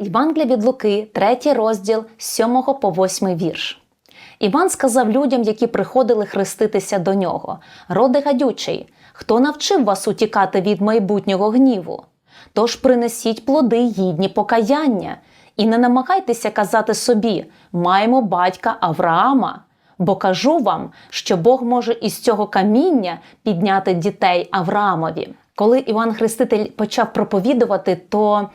Євангелія від Луки, 3 розділ з 7 по 8 вірш. Іван сказав людям, які приходили хреститися до нього: Роди гадючий, хто навчив вас утікати від майбутнього гніву? Тож принесіть плоди гідні покаяння, і не намагайтеся казати собі: маємо батька Авраама. Бо кажу вам, що Бог може із цього каміння підняти дітей Авраамові. Коли Іван Хреститель почав проповідувати, то е,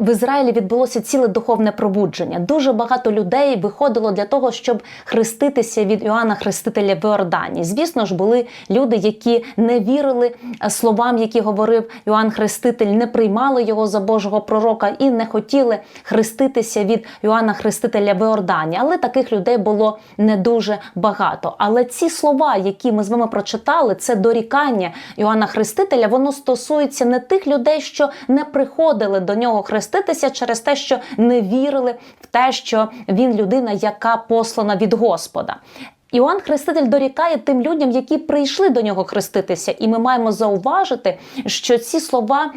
в Ізраїлі відбулося ціле духовне пробудження. Дуже багато людей виходило для того, щоб хреститися від Іоанна Хрестителя в Іордані. Звісно ж, були люди, які не вірили словам, які говорив Іоанн Хреститель, не приймали його за Божого пророка і не хотіли хреститися від Іоанна Хрестителя в Іордані. Але таких людей було не дуже багато. Але ці слова, які ми з вами прочитали, це дорікання Іоанна Хрестителя. Воно стосується не тих людей, що не приходили до нього хреститися через те, що не вірили в те, що він людина, яка послана від Господа. Іоанн Хреститель дорікає тим людям, які прийшли до нього хреститися, і ми маємо зауважити, що ці слова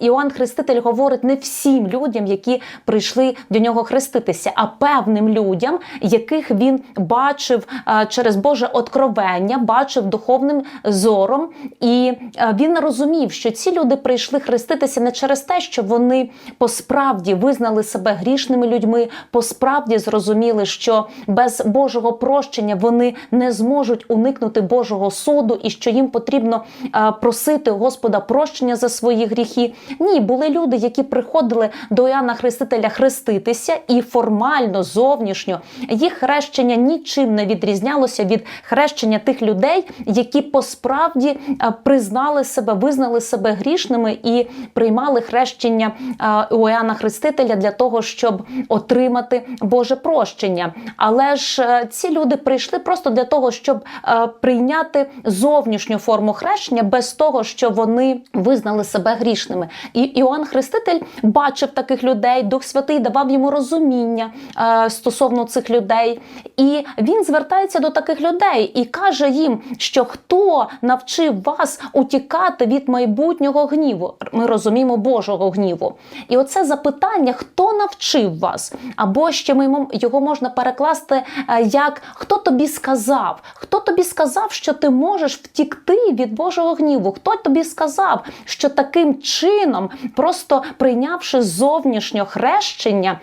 Іоанн Хреститель говорить не всім людям, які прийшли до нього хреститися, а певним людям, яких він бачив через Боже откровення, бачив духовним зором, і він розумів, що ці люди прийшли хреститися не через те, що вони посправді визнали себе грішними людьми, посправді зрозуміли, що без Божого прощення вони не зможуть уникнути Божого суду і що їм потрібно е, просити Господа прощення за свої гріхи. Ні, були люди, які приходили до Іоанна Хрестителя хреститися, і формально, зовнішньо їх хрещення нічим не відрізнялося від хрещення тих людей, які посправді е, признали себе, визнали себе грішними і приймали хрещення е, у Іоанна Хрестителя для того, щоб отримати Боже прощення. Але ж ці люди прийшли просто для того, щоб е, прийняти зовнішню форму хрещення без того, що вони визнали себе грішними. І Іоанн Хреститель бачив таких людей, Дух Святий давав йому розуміння е, стосовно цих людей. І він звертається до таких людей і каже їм, що хто навчив вас утікати від майбутнього гніву. Ми розуміємо Божого гніву. І оце запитання, хто навчив вас, або ще ми його можна перекласти е, як хто тобі сказав? Хто тобі сказав, що ти можеш втікти від Божого гніву? Хто тобі сказав, що таким чином, просто прийнявши зовнішнє хрещення,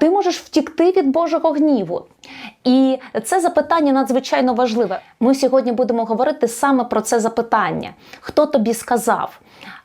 ти можеш втікти від Божого гніву? І це запитання надзвичайно важливе. Ми сьогодні будемо говорити саме про це запитання. Хто тобі сказав?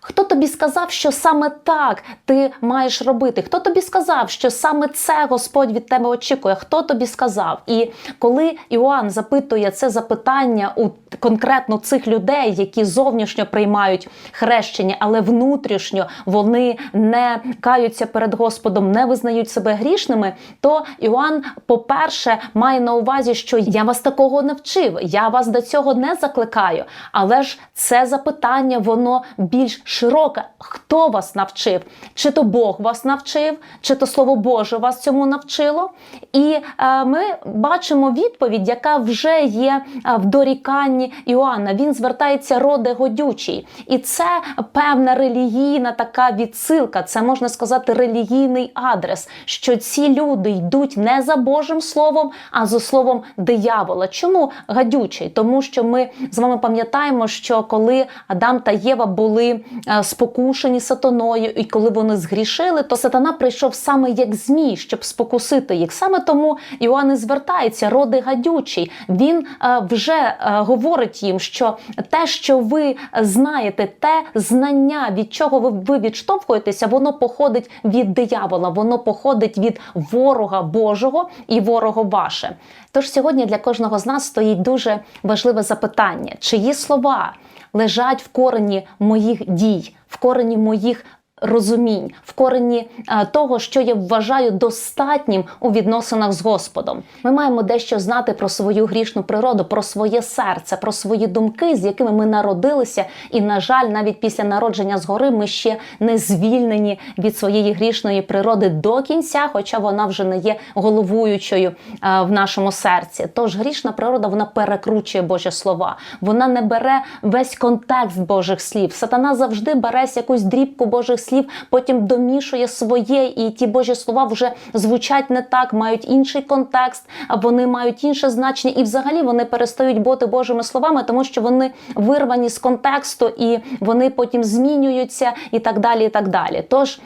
Хто тобі сказав, що саме так ти маєш робити? Хто тобі сказав, що саме це Господь від тебе очікує? Хто тобі сказав? І коли Іоанн запитує це запитання у конкретно цих людей, які зовнішньо приймають хрещення, але внутрішньо вони не каються перед Господом, не визнають себе грішними, то Іоанн, по-перше, має на увазі, що я вас такого не вчив, я вас до цього не закликаю. Але ж це запитання, воно більш широке. Хто вас навчив? Чи то Бог вас навчив, чи то Слово Боже вас цьому навчило? І е, ми бачимо відповідь, яка вже є е, в доріканні Іоанна. Він звертається роде годючий. І це певна релігійна така відсилка, це можна сказати релігійний адрес, що ці люди йдуть не за Божим Словом, а за словом диявола. Чому гадючий? Тому що ми з вами пам'ятаємо, що коли Адам та Єва були Е, спокушені сатаною, і коли вони згрішили, то сатана прийшов саме як змій, щоб спокусити їх. Саме тому Іоанн і звертається, роди гадючий. Він е, вже е, говорить їм, що те, що ви знаєте, те знання, від чого ви відштовхуєтеся, воно походить від диявола, воно походить від ворога Божого і ворога ваше. Тож сьогодні для кожного з нас стоїть дуже важливе запитання, чиї слова лежать в корені моїх дій, в корені моїх розумінь, в корені е, того, що я вважаю достатнім у відносинах з Господом. Ми маємо дещо знати про свою грішну природу, про своє серце, про свої думки, з якими ми народилися. І, на жаль, навіть після народження згори ми ще не звільнені від своєї грішної природи до кінця, хоча вона вже не є головуючою е, в нашому серці. Тож грішна природа вона перекручує Божі слова, вона не бере весь контекст Божих слів. Сатана завжди бере якусь дрібку Божих слів, потім домішує своє, і ті Божі слова вже звучать не так, мають інший контекст, вони мають інше значення, і взагалі вони перестають бути Божими словами, тому що вони вирвані з контексту і вони потім змінюються, і так далі. І так далі. Тож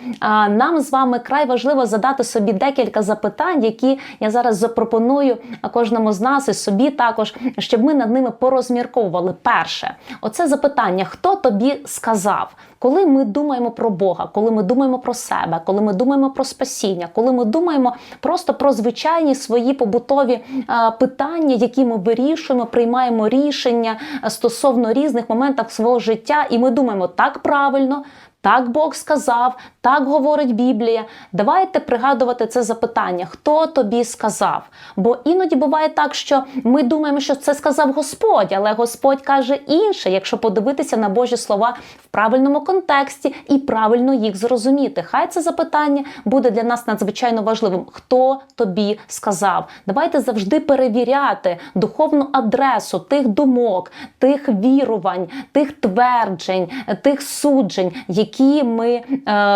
нам з вами край важливо задати собі декілька запитань, які я зараз запропоную кожному з нас і собі також, щоб ми над ними порозмірковували. Перше, оце запитання: хто тобі сказав? Коли ми думаємо про Бога, коли ми думаємо про себе, коли ми думаємо про спасіння, коли ми думаємо просто про звичайні свої побутові е, питання, які ми вирішуємо, приймаємо рішення е, стосовно різних моментів свого життя, і ми думаємо так правильно. Так Бог сказав, так говорить Біблія. Давайте пригадувати це запитання, хто тобі сказав. Бо іноді буває так, що ми думаємо, що це сказав Господь, але Господь каже інше, якщо подивитися на Божі слова в правильному контексті і правильно їх зрозуміти. Хай це запитання буде для нас надзвичайно важливим. Хто тобі сказав? Давайте завжди перевіряти духовну адресу тих думок, тих вірувань, тих тверджень, тих суджень, які ми е,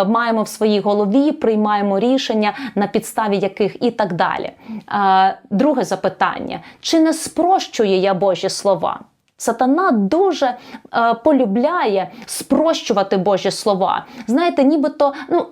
маємо в своїй голові, приймаємо рішення, на підставі яких і так далі. Е, друге запитання: чи не спрощує я Божі слова? Сатана дуже е, полюбляє спрощувати Божі слова. Знаєте, нібито ну,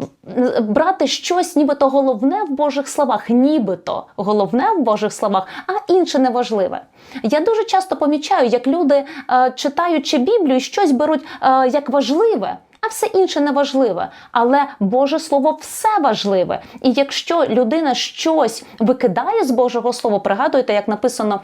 брати щось, нібито головне в Божих словах, нібито головне в Божих словах, а інше неважливе. Я дуже часто помічаю, як люди, е, читаючи Біблію, щось беруть е, як важливе. А все інше не важливе, але Боже Слово все важливе. І якщо людина щось викидає з Божого Слова, пригадуйте, як написано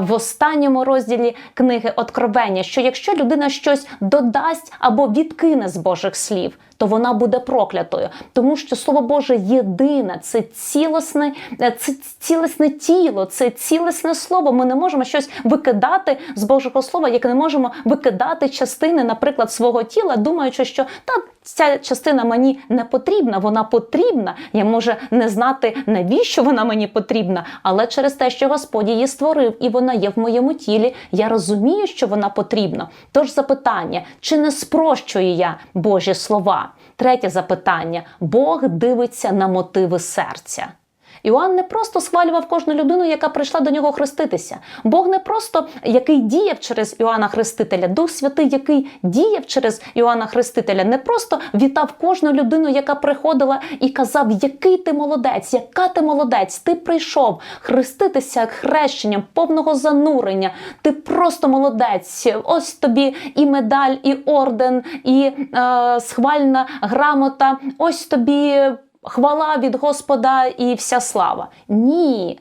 в останньому розділі книги Откровення, що якщо людина щось додасть або відкине з Божих слів, то вона буде проклятою, тому що слово Боже єдине, це цілісне, це цілісне тіло, це цілісне слово. Ми не можемо щось викидати з Божого Слова, як не можемо викидати частини, наприклад, свого тіла, думаючи, що та ця частина мені не потрібна, вона потрібна. Я може не знати, навіщо вона мені потрібна, але через те, що Господь її створив, і вона є в моєму тілі, я розумію, що вона потрібна. Тож запитання, чи не спрощую я Божі слова? Третє запитання: Бог дивиться на мотиви серця. Іоанн не просто схвалював кожну людину, яка прийшла до нього хреститися. Бог не просто який діяв через Іоанна Хрестителя, Дух Святий, який діяв через Іоанна Хрестителя, не просто вітав кожну людину, яка приходила і казав, який ти молодець, яка ти молодець, ти прийшов хреститися хрещенням повного занурення. Ти просто молодець. Ось тобі і медаль, і орден, і е, схвальна грамота. Ось тобі хвала від Господа і вся слава. Ні.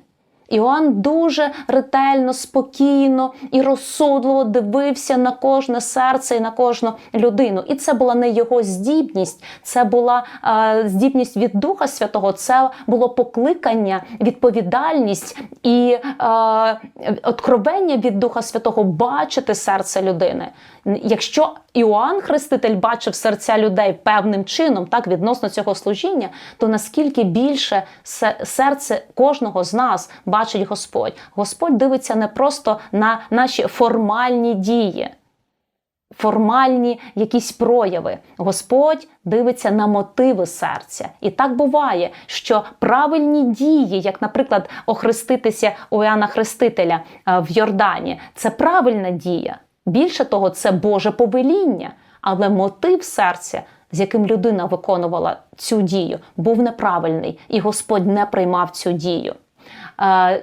Іоанн дуже ретельно, спокійно і розсудливо дивився на кожне серце і на кожну людину. І це була не його здібність, це була е, здібність від Духа Святого, це було покликання, відповідальність і е, откровення від Духа Святого бачити серце людини. Якщо Іоанн Хреститель бачив серця людей певним чином, так відносно цього служіння, то наскільки більше серце кожного з нас бачить Господь. Господь дивиться не просто на наші формальні дії, формальні якісь прояви. Господь дивиться на мотиви серця. І так буває, що правильні дії, як, наприклад, охреститися у Іоанна Хрестителя в Йордані, це правильна дія. Більше того, це Боже повеління, але мотив серця, з яким людина виконувала цю дію, був неправильний, і Господь не приймав цю дію.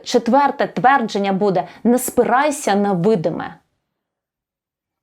Четверте твердження буде: не спирайся на видиме.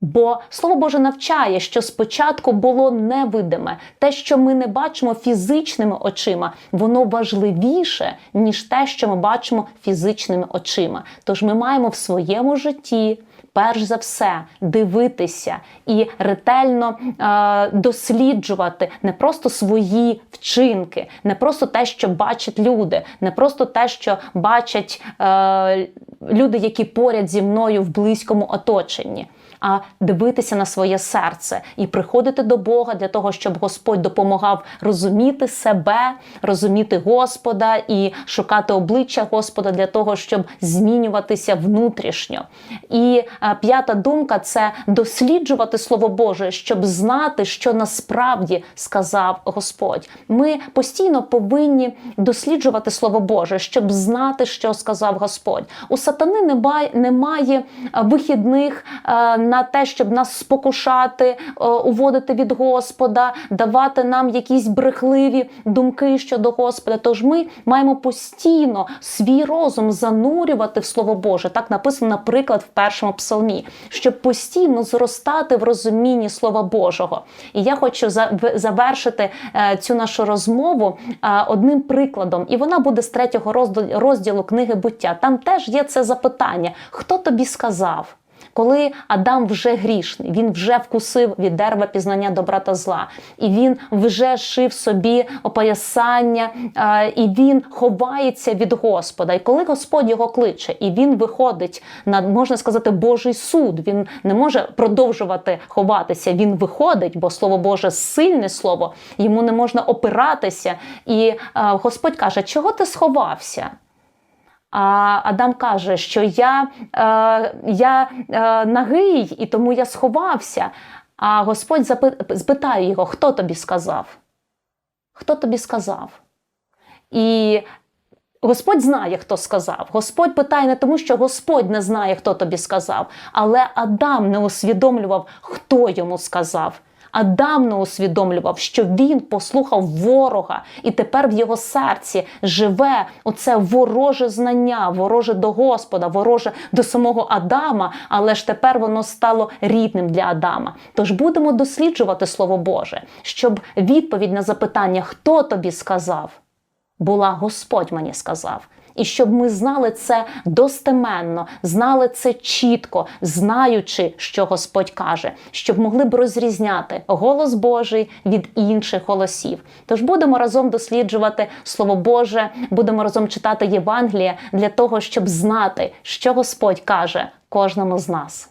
Бо Слово Боже навчає, що спочатку було невидиме. Те, що ми не бачимо фізичними очима, воно важливіше, ніж те, що ми бачимо фізичними очима. Тож ми маємо в своєму житті перш за все дивитися і ретельно е, досліджувати не просто свої вчинки, не просто те, що бачать люди, не просто те, що бачать е, люди, які поряд зі мною в близькому оточенні. А дивитися на своє серце і приходити до Бога для того, щоб Господь допомагав розуміти себе, розуміти Господа і шукати обличчя Господа для того, щоб змінюватися внутрішньо. І е, п'ята думка це досліджувати Слово Боже, щоб знати, що насправді сказав Господь. Ми постійно повинні досліджувати Слово Боже, щоб знати, що сказав Господь. У сатани немає, вихідних е, на те, щоб нас спокушати, е, уводити від Господа, давати нам якісь брехливі думки щодо Господа. Тож ми маємо постійно свій розум занурювати в Слово Боже. Так написано, наприклад, в першому псалмі, щоб постійно зростати в розумінні Слова Божого. І я хочу завершити е, цю нашу розмову е, одним прикладом, і вона буде з третього розділу- розділу книги буття. Там теж є це запитання: хто тобі сказав? Коли Адам вже грішний, він вже вкусив від дерева пізнання добра та зла, і він вже шив собі опоясання, е, і він ховається від Господа. І коли Господь його кличе, і він виходить на можна сказати Божий суд, він не може продовжувати ховатися. Він виходить, бо слово Боже сильне слово, йому не можна опиратися. І е, Господь каже: Чого ти сховався? А Адам каже, що я, е, я е, нагий, і тому я сховався. А Господь запи- спитає його, хто тобі сказав? Хто тобі сказав? І Господь знає, хто сказав. Господь питає не тому, що Господь не знає, хто тобі сказав, але Адам не усвідомлював, хто йому сказав. Адам не усвідомлював, що він послухав ворога, і тепер в його серці живе оце вороже знання, вороже до Господа, вороже до самого Адама, але ж тепер воно стало рідним для Адама. Тож будемо досліджувати Слово Боже, щоб відповідь на запитання, хто тобі сказав, була Господь мені сказав. І щоб ми знали це достеменно, знали це чітко, знаючи, що Господь каже, щоб могли б розрізняти голос Божий від інших голосів. Тож будемо разом досліджувати Слово Боже, будемо разом читати Євангеліє для того, щоб знати, що Господь каже кожному з нас.